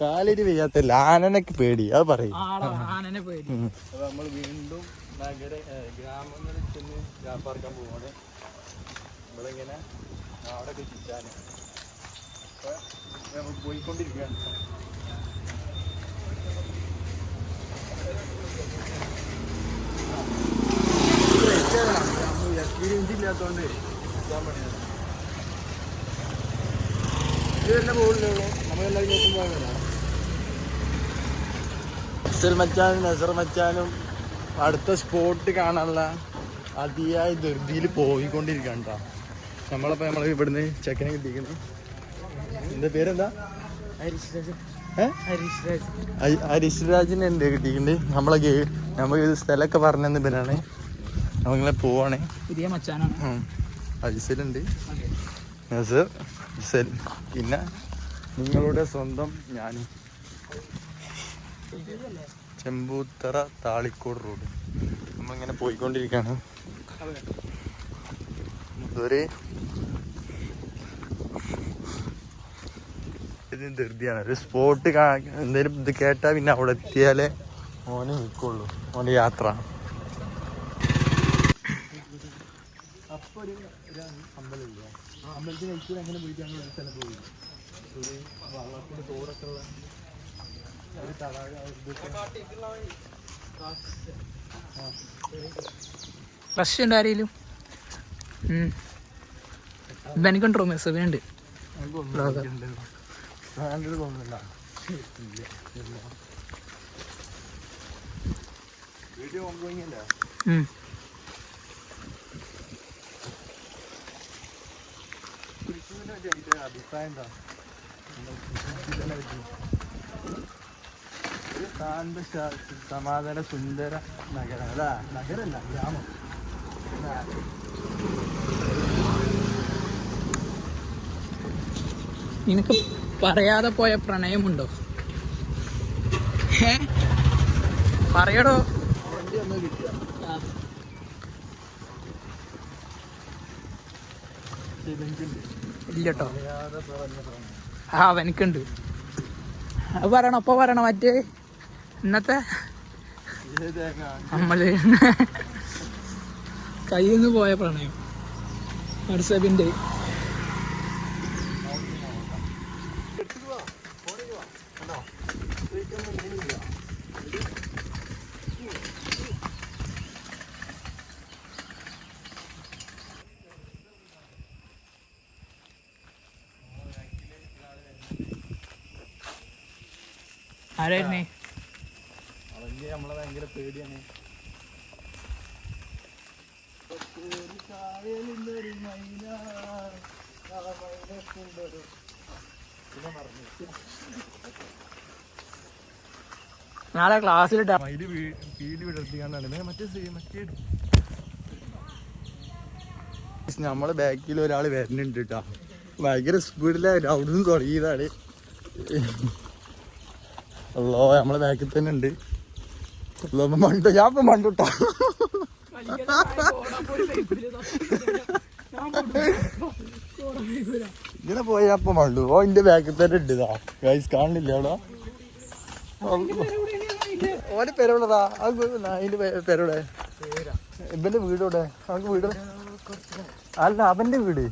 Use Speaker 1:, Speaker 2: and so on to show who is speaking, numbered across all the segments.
Speaker 1: കാലിട്ട്
Speaker 2: വയ്യാത്തല്ല ആനനൊക്കെ പേടി അത് പറയും. നമ്മൾ വീണ്ടും നഗര ഗ്രാമങ്ങളിൽ ചെന്ന് വ്യാപാരിക്കാൻ പോവാണ് നമ്മളിങ്ങനെ നാടൊക്കെ ചുറ്റാൻ നമ്മൾ പോയിക്കൊണ്ടിരിക്കുകയാണ്. എക്സ്പീരിയൻസ് ഇല്ലാത്തതുകൊണ്ട് ഇതെല്ലാം പോകുന്നുള്ളൂ നമ്മളെല്ലാം നോക്കുമ്പോൾ അഫ്സൽ മച്ചാനും നസർ മച്ചാനും അടുത്ത സ്പോട്ട് കാണാനുള്ള അതിയായ ധൃതിയിൽ പോയിക്കൊണ്ടിരിക്കുകയാണ് കേട്ടോ നമ്മളപ്പോൾ നമ്മൾ ഇവിടുന്ന് ചെക്കനെ കിട്ടിയിരിക്കുന്നു. എന്റെ പേരെന്താ? ഹരീഷ് രാജിനെ ഉണ്ട് കിട്ടിയിട്ടുണ്ട്? നമ്മളെ നമുക്ക് ഇത് സ്ഥലമൊക്കെ പറഞ്ഞു തന്നിട്ടാണ് നമ്മളിങ്ങനെ പോവാണേ.
Speaker 1: പുതിയ മച്ചാനാണ്.
Speaker 2: അജിസലുണ്ട് നസർ. അഫ്സൽ പിന്നെ നിങ്ങളുടെ സ്വന്തം ഞാനും. ചെമ്പൂത്തറ താളിക്കോട് റോഡ്. നമ്മളിങ്ങനെ പോയിക്കൊണ്ടിരിക്കുകയാണ്. ഇതുവരെ ഇത് ധൃതിയാണ്. ഒരു സ്പോട്ട് എന്തേലും ഇത് കേട്ടാൽ പിന്നെ അവിടെ എത്തിയാലേ ഓന് നിൽക്കുള്ളൂ. ഓന്റെ യാത്ര. അപ്പൊ ഒരു അമ്പലമില്ല അമ്പലത്തിൽ കഴിക്കൂടെ അങ്ങനെ പോയിട്ട് ഞങ്ങൾ ഒരു സ്ഥലം പോയി ഒരു വള്ളത്തിന്റെ തോടൊക്കെ ഉള്ള ഒരു തടാക
Speaker 1: ഉണ്ട് ആരെങ്കിലും എനിക്കുണ്ടോ
Speaker 2: വീഡിയോ ഓൺഗോയിങ് അല്ലേ അഭിപ്രായം എന്താ നമ്മുടെ കുരിശുവിനെ പറ്റി. ഒരു ശാ- സമാധാന സുന്ദര നഗരം. അതാ നഗരല്ല ഗ്രാമം.
Speaker 1: നിനക്ക് പറയാതെ പോയ പ്രണയമുണ്ടോ? ഏ? പറയടോ.
Speaker 2: വണ്ടി ഒന്ന് കിട്ടിയ
Speaker 1: ഇല്ല കേട്ടോ ആ അവനക്കുണ്ട്. അത് പറയണം ഒപ്പം പറയണം മറ്റേ ഇന്നത്തെ നമ്മൾ കയ്യിൽ നിന്ന് പോയ പ്രണയം. വാട്സാപ്പിന്റെ. ആരായിരുന്നേ
Speaker 2: നമ്മളെ ഭയങ്കര പേടിയാണ്.
Speaker 1: നാളെ ക്ലാസ്സിലിട്ടാ
Speaker 2: മയിൽ വിടർത്തിക്കാണ്ടാണ്. മറ്റേ നമ്മളെ ബാക്കിൽ ഒരാൾ വരുന്നുണ്ട് കേട്ടോ ഭയങ്കര സ്പീഡിലായിട്ട് അവിടുന്ന് തുടങ്ങിയതാണ്. അല്ലോ നമ്മളെ ബാക്കിൽ തന്നെ ഉണ്ട്. മണ്ട ഞാൻ ഇപ്പൊ മണ്ടുട്ടാ. ഇങ്ങനെ പോയപ്പൊ മണ്ടു. ഓ എന്റെ ബാക്കിൽ തന്നെ ഉണ്ട് ഇതാ. ഗൈസ് കാണില്ല അവിടെ? ഓന്റെ പേരെവിടെടാ? അതിന്റെ പേരെവിടെ? ഇവന്റെ വീടെവിടെ അവന്റെ വീട് അല്ല അവന്റെ വീട്.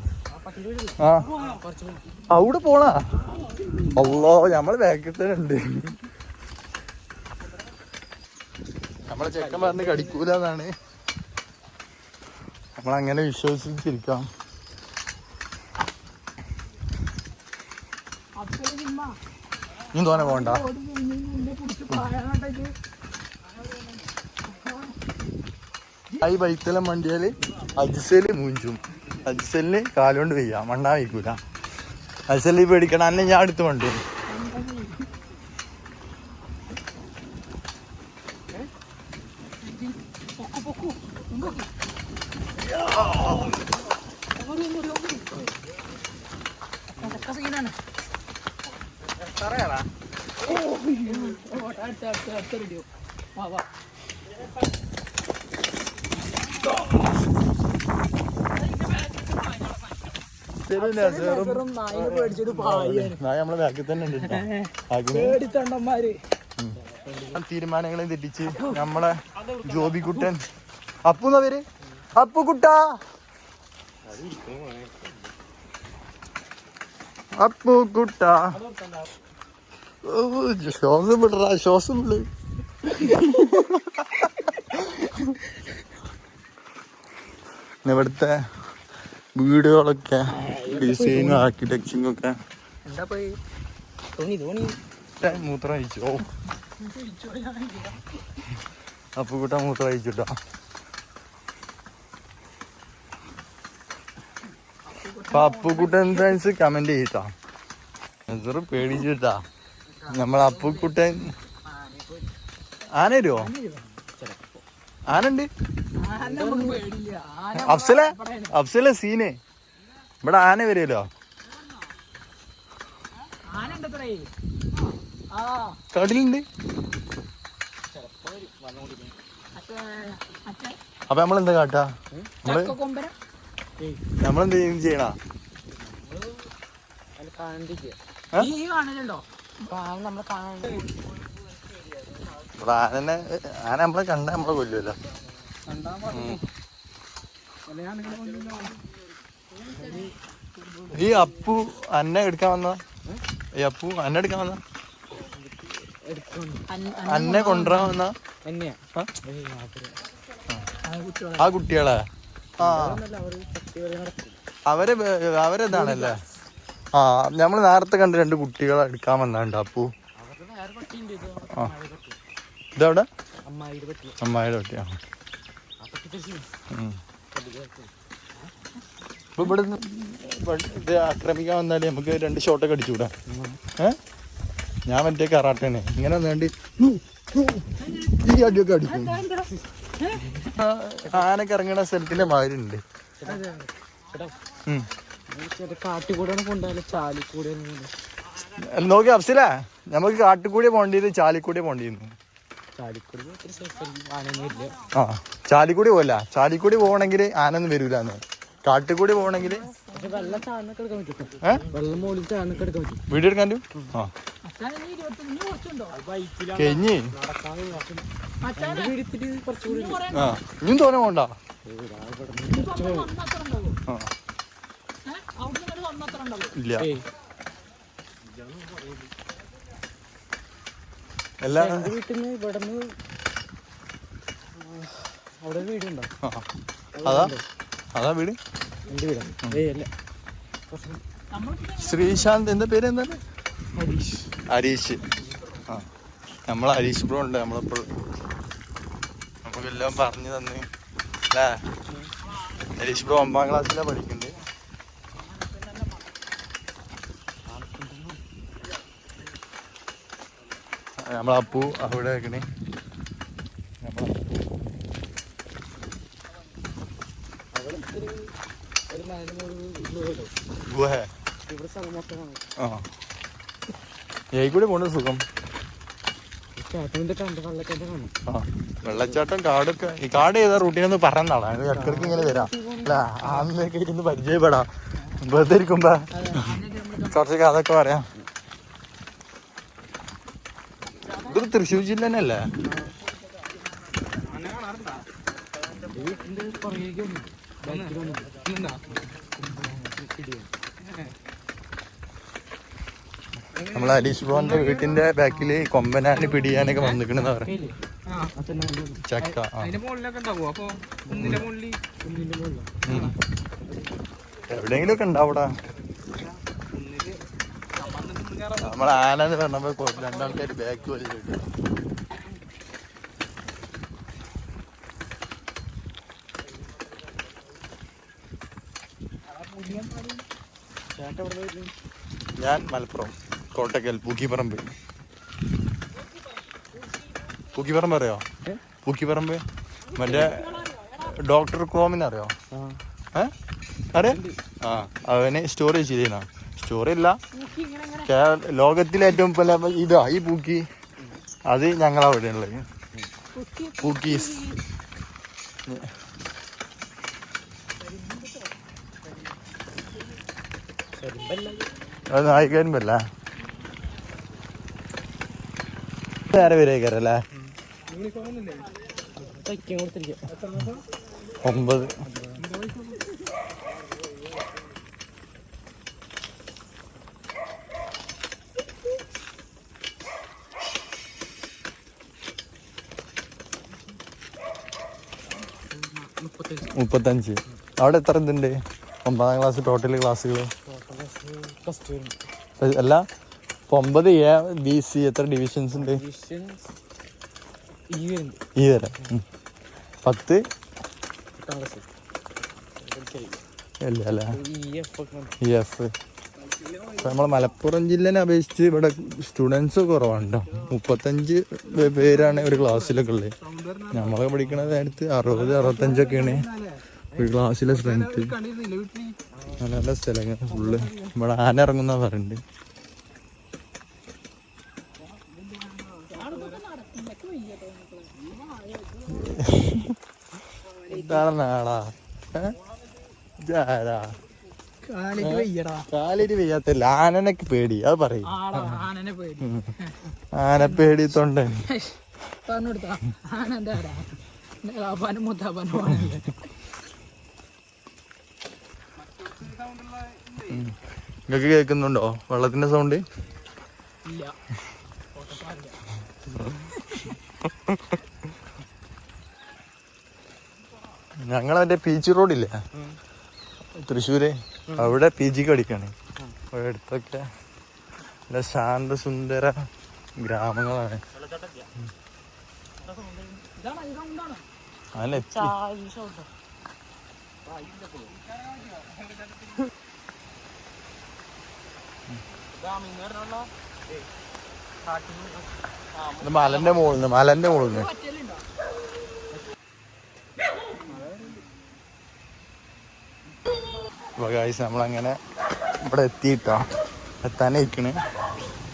Speaker 2: ആ. അവിടെ പോണാ? അല്ലോ ഞമ്മൾ ബാക്കിൽ തന്നെ ഉണ്ട്. നമ്മളെ ചെക്കൻ പറഞ്ഞ് കടിക്കൂല എന്നാണ് നമ്മളങ്ങനെ വിശ്വസിച്ചിരിക്കാം. ഇനി തോന്നെ പോണ്ട. ഈ ബൈക്കെല്ലാം വണ്ടിയാൽ അജ്സൽ മൂഞ്ചും. അജ്സലിന് കാലുകൊണ്ട് പെയ്യാം മണ്ണാ വയ്ക്കൂല. അജ്സലി പേടിക്കണം അന്നെ ഞാൻ അടുത്ത് വണ്ടി
Speaker 1: അടുത്ത അടുത്ത അടുത്ത വാ വാ പായാണ്
Speaker 2: നായ നമ്മളെ ബാക്കിൽ തന്നെ ഉണ്ട് കേട്ടോ. അതിന്
Speaker 1: പേടിത്തണ്ടന്മാര്.
Speaker 2: തീരുമാനങ്ങളെ തെറ്റിച്ച് നമ്മളെ ജോബിക്കുട്ടൻ. അപ്പുന്ന പേര്? അപ്പുകുട്ടാ ഓ, ശ്വാസം വിടറാ ശ്വാസം വിട് ഇവിടുത്തെ വീടുകളൊക്കെ ഡിസൈനും ആർക്കിടെക്ചറും ഒക്കെ. മൂത്രം അയച്ചു അപ്പൂട്ട മൂത്രം അയച്ചിട്ടോ അപ്പൊ അപ്പുക്കുട്ടൻ ഫ്രണ്ട്സ് കമന്റ് ചെയ്താ നസർ പേടിച്ചിട്ടാ. നമ്മളെ അപ്പുക്കുട്ടൻ. ആന വരുമോ ആനണ്ട് അഫ്സല? അഫ്സല സീന്. ഇവിടെ ആന വരുമല്ലോ കടലുണ്ട് അപ്പൊ നമ്മളെന്താ കാട്ടാ? നമ്മൾ
Speaker 1: കൊമ്പന
Speaker 2: നമ്മളെന്ത് ചെയ്യണ ആനനെ ആന നമ്മളെ കണ്ട നമ്മളെ കൊല്ലുമല്ലോ ഈ അപ്പു അന്നെ എടുക്കാൻ വന്ന? ഈ അപ്പു അന്നെ എടുക്കാൻ വന്ന? അന്നെ കൊണ്ടുവരാൻ വന്ന? ആ? കുട്ടികളാ. അവരെ അവരെന്താണല്ലേ? ആ നമ്മൾ നേരത്തെ കണ്ട രണ്ട് കുട്ടികളെ എടുക്കാൻ വന്നാണ്ട് അപ്പു. ആ. ഇതെവിടെ? അമ്മായിയുടെ കുട്ടിയാ ഉം. ഇപ്പൊ ഇവിടെ ഇത് ആക്രമിക്കാൻ വന്നാൽ നമുക്ക് രണ്ട് ഷോട്ടൊക്കെ അടിച്ചുകൂടാ. ഏ? ഞാൻ മറ്റേ കറാട്ടാണ് ഇങ്ങനെ വേണ്ടി ഈ അടിയൊക്കെ അടിക്കും. ആനക്ക് ഇറങ്ങണ സ്ഥലത്തിന്റെ മാതിരി ഉണ്ട്.
Speaker 1: കാട്ടിക്കൂടെ
Speaker 2: നോക്കി അഫ്സല നമുക്ക് കാട്ടിക്കൂടിയ പോണ്ടിയത് ചാലിക്കൂടിയ പോണ്ടിയിരുന്നു ആ ചാലിക്കൂടി പോല ചാലിക്കൂടി പോകണമെങ്കിൽ ആനൊന്നും വരൂല പോകണമെങ്കിൽ
Speaker 1: താഴ്ന്നൊക്കെ എടുക്കാൻ പറ്റും
Speaker 2: വീഡിയോ എടുക്കാൻ ആ. കഴിഞ്ഞ്. ആ ഇനിയും തോനെ പോണ്ട ഇല്ല. എല്ലാ
Speaker 1: എന്റെ വീട്ടിൽ നിന്ന് ഇവിടെ നിന്ന് അവിടെ വീടുണ്ടോ?
Speaker 2: ആ അതാ? അതാ വീട്?
Speaker 1: എന്റെ വീടാണ്. ഏയ് അല്ല.
Speaker 2: ശ്രീശാന്ത് എന്താ പേര് എന്താണ്
Speaker 1: ഹരീഷ്.
Speaker 2: ഹരീഷ്. ആ. നമ്മൾ ഹരീഷ് ബ്രോ ഉണ്ട് നമ്മളിപ്പോൾ നമുക്കെല്ലാം പറഞ്ഞു തന്ന്. അല്ലേ? ഹരീഷ് ബ്രോ ഒമ്പതാം ക്ലാസ്സിലാണ് പഠിക്കുന്നത് നമ്മളപ്പൂ അവിടെ വെക്കണേ. ഗുഹ
Speaker 1: ഇവിടെ സ്ഥലം മൊത്തമാണ്
Speaker 2: ആ. ഏ കൂടെ പോണ സുഖം
Speaker 1: ചേട്ടന്റെ കണ്ട് വെള്ളത്തിന്റെ കാണും
Speaker 2: ആ വെള്ളച്ചാട്ടം കാടൊക്കെ. ഈ കാട് ചെയ്ത റൂട്ടിനൊന്ന് പറഞ്ഞാളാ. ഇടക്കിടക്ക് ഇങ്ങനെ വരാം. അല്ല ആന്നൊക്കെ ഇരുന്ന് പരിചയപ്പെടാം. വെറുതെ ഇരിക്കുമ്പോ. കുറച്ച് കഥയൊക്കെ പറയാം. ഇതൊരു തൃശ്ശൂർ ജില്ല തന്നെയല്ലേ?
Speaker 1: ഇതിന്റെ പുറകേക്ക്
Speaker 2: നമ്മളെ ഹരീഷ് ഭവന്റെ വീട്ടിന്റെ ബാക്കിൽ കൊമ്പനാന് പിടിയാനൊക്കെ വന്നിക്കണെന്ന് പറയാം. ചക്ക. എവിടെയെങ്കിലും ഒക്കെ ഉണ്ടാവൂടാ നമ്മളെ ആനെന്ന് പറഞ്ഞപ്പോ രണ്ടാൾക്കാര് ബാക്ക് വലിച്ചു
Speaker 1: ചേട്ടൻ ഇവിടെ വരും
Speaker 2: ഞാൻ മലപ്പുറം. കോട്ടക്കൽ പൂക്കിപ്പറമ്പ്. പൂക്കിപ്പറമ്പ് അറിയോ? പൂക്കിപ്പറമ്പ്? മറ്റേ ഡോക്ടർ ക്രോമിനെ അറിയോ അറിയാ? ആ അവന് സ്റ്റോറി ചെയ്യുന്ന സ്റ്റോറി ഇല്ല ലോകത്തിലെ ഏറ്റവും പല ഇതാ ഈ പൂക്കി. അത് ഞങ്ങളവിടെ ഉള്ളത് പൂക്കീസ്. അത് നായിക്കാനുമല്ല നേരെ ഒമ്പത്. മുപ്പത്തഞ്ച്. അവിടെ എത്ര ഇതുണ്ട്? ഒമ്പതാം ക്ലാസ് ടോട്ടൽ ക്ലാസ്സുകൾ അല്ല ഒമ്പത് എ ബി സി എത്ര ഡിവിഷൻസ് ഉണ്ട്? ഈ വരെ. പത്ത്? ഇല്ല അല്ലേ ഇ എഫ് നമ്മളെ മലപ്പുറം ജില്ലനെ അപേക്ഷിച്ച് ഇവിടെ സ്റ്റുഡൻസ് കുറവാണ്ടോ മുപ്പത്തഞ്ച് പേരാണ് ഒരു ക്ലാസ്സിലൊക്കെ ഉള്ളത് നമ്മളെ പഠിക്കണ നേരത്ത് അറുപത് അറുപത്തഞ്ചൊക്കെയാണ്. ഒരു ക്ലാസ്സിലെ സ്ട്രെങ്ത് നല്ല നല്ല സ്ഥലങ്ങൾ ഫുള്ള് ഇവിടെ ആന ഇറങ്ങുന്ന പറയുന്നുണ്ട് നാടാ? ഇതാരാ? കാലിന് വയ്യാത്തല്ല ആനനൊക്കെ പേടി അത് പറയും. ആന പേടി. തൊണ്ട.
Speaker 1: നിങ്ങക്ക്
Speaker 2: കേക്കുന്നുണ്ടോ കേൾക്കുന്നുണ്ടോ? വെള്ളത്തിന്റെ സൗണ്ട്?
Speaker 1: ഇല്ല.
Speaker 2: ഞങ്ങൾ മറ്റേ പീച്ച് റോഡില്ലേ? തൃശ്ശൂര്. അവിടെ പി ജി കടിക്കാണ് അടുത്തൊക്കെ നല്ല ശാന്തസുന്ദര ഗ്രാമങ്ങളാണ്.
Speaker 1: സൗണ്ടാണ്
Speaker 2: അങ്ങനെ എത്തി മലന്റെ മുകളിൽ മലന്റെ മുകളിൽ ഗായ്സ് നമ്മളങ്ങനെ ഇവിടെ എത്തിയിട്ടോ. എത്താനയക്കണ്.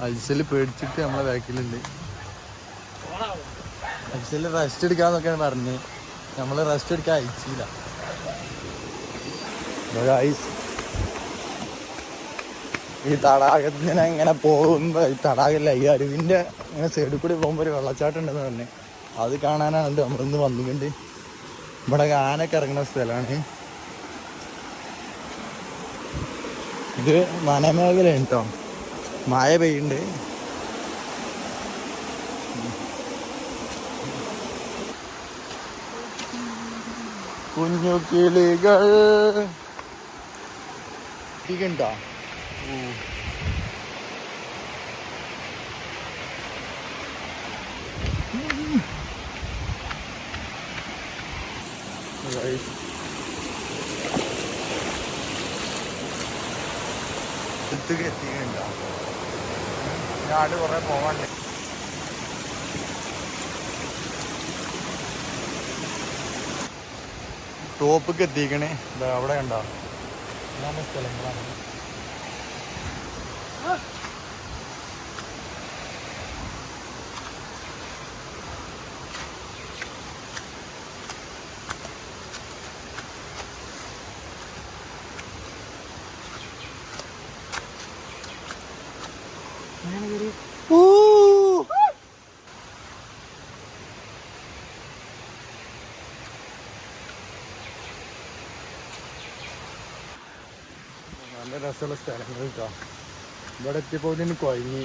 Speaker 2: അൽസൽ പേടിച്ചിട്ട് നമ്മളെ ബാക്കിലുണ്ട്. അൽസൽ റെസ്റ്റ് എടുക്കാന്നൊക്കെയാണ് പറഞ്ഞ്. നമ്മൾ റെസ്റ്റ് എടുക്കാൻ അയച്ചില്ല. ഗായ്സ് ഈ തടാകത്തിന് ഇങ്ങനെ പോകുമ്പോ ഈ തടാകല്ല? ഈ അരുവിന്റെ ഇങ്ങനെ സൈഡിൽ കൂടി പോകുമ്പോ ഒരു വെള്ളച്ചാട്ടം ഉണ്ടെന്ന് പറഞ്ഞു. അത് കാണാനാണ് നമ്മളിന്ന് വന്നിട്ടുണ്ട് ഇവിടെ ആനൊക്കെ ഇറങ്ങുന്ന സ്ഥലമാണ്. ഇത് വനമേഖലയാണ് കേട്ടോ. മഴ പെയ്യുണ്ട് കുഞ്ഞു കിളികൾ. ഇരിക്കണ്ടോ. ഞാട് കുറെ പോവാണ്ട് ടോപ്പിക്ക് എത്തിക്കണേ അവിടെ ഇതാണ് സ്ഥലങ്ങളാണ് നല്ല രസമുള്ള സ്ഥലങ്ങൾ കേട്ടോ ഇവിടെ എത്തിയപ്പോൾ ഇതിന് കുഴങ്ങി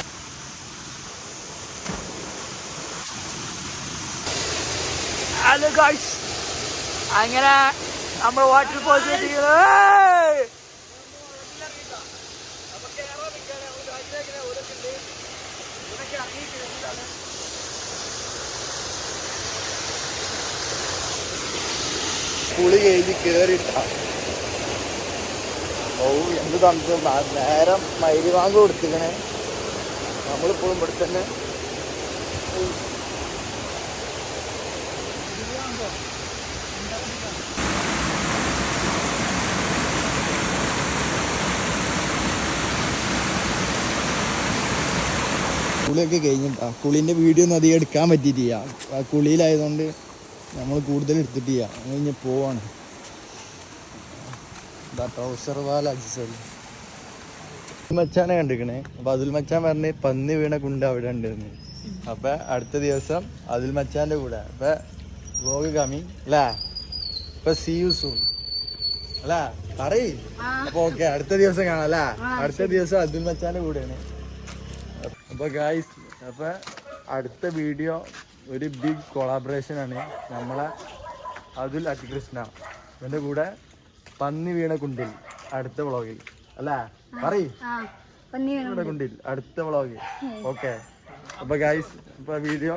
Speaker 1: ഹലോ ഗായ്സ് അങ്ങനെ നമ്മൾ വാട്ടർ ഫോൾസ്
Speaker 2: പുളി കഴിഞ്ഞ് കേറിട്ട ഓ എന്ത് ന- നേരം മൈരി വാങ്ങ കൊടുത്തിക്കണേ നമ്മളിപ്പോഴും ഇവിടെ തന്നെ കുളിയൊക്കെ കഴിഞ്ഞിട്ടാ കുളീന്റെ വീഡിയോ ഒന്നും അധികം എടുക്കാൻ പറ്റിയിട്ടില്ല. കുളിയിലായതുകൊണ്ട് നമ്മൾ കൂടുതൽ എടുത്തിട്ടില്ല. നമ്മൾ ഇനി പോവാണ്. ട്രൗസർ മച്ചാനെ കണ്ടിരിക്കണേ. അപ്പൊ അതിൽ മച്ചാൻ പറഞ്ഞ് പന്നി വീണ കുണ്ട് അവിടെ ഉണ്ടായിരുന്നു അപ്പൊ അടുത്ത ദിവസം അതിൽ മച്ചാന്റെ കൂടെ. അപ്പൊ വ്ലോഗ് കമ്മിങ് അല്ലേ? ഇപ്പൊ സി യു സൂൺ അല്ല? പറയ്. അപ്പൊ ഓക്കെ അടുത്ത ദിവസം കാണാം അല്ലേ? അടുത്ത ദിവസം അതിൽ മച്ചാന്റെ കൂടെയാണ്. അപ്പൊ ഗായ്സ് അപ്പൊ അടുത്ത വീഡിയോ ഒരു ബിഗ് കൊളാബറേഷൻ ആണ് നമ്മളെ അതുൽ അതികൃഷ്ണ ഇവന്റെ കൂടെ പന്നി വീണ കുണ്ടിൽ അടുത്ത വ്ളോഗിൽ അല്ല? പറയ്. വീണ കുണ്ടിൽ. അടുത്ത വ്ളോഗിൽ ഓക്കെ അപ്പൊ ഗായ്സ് അപ്പൊ വീഡിയോ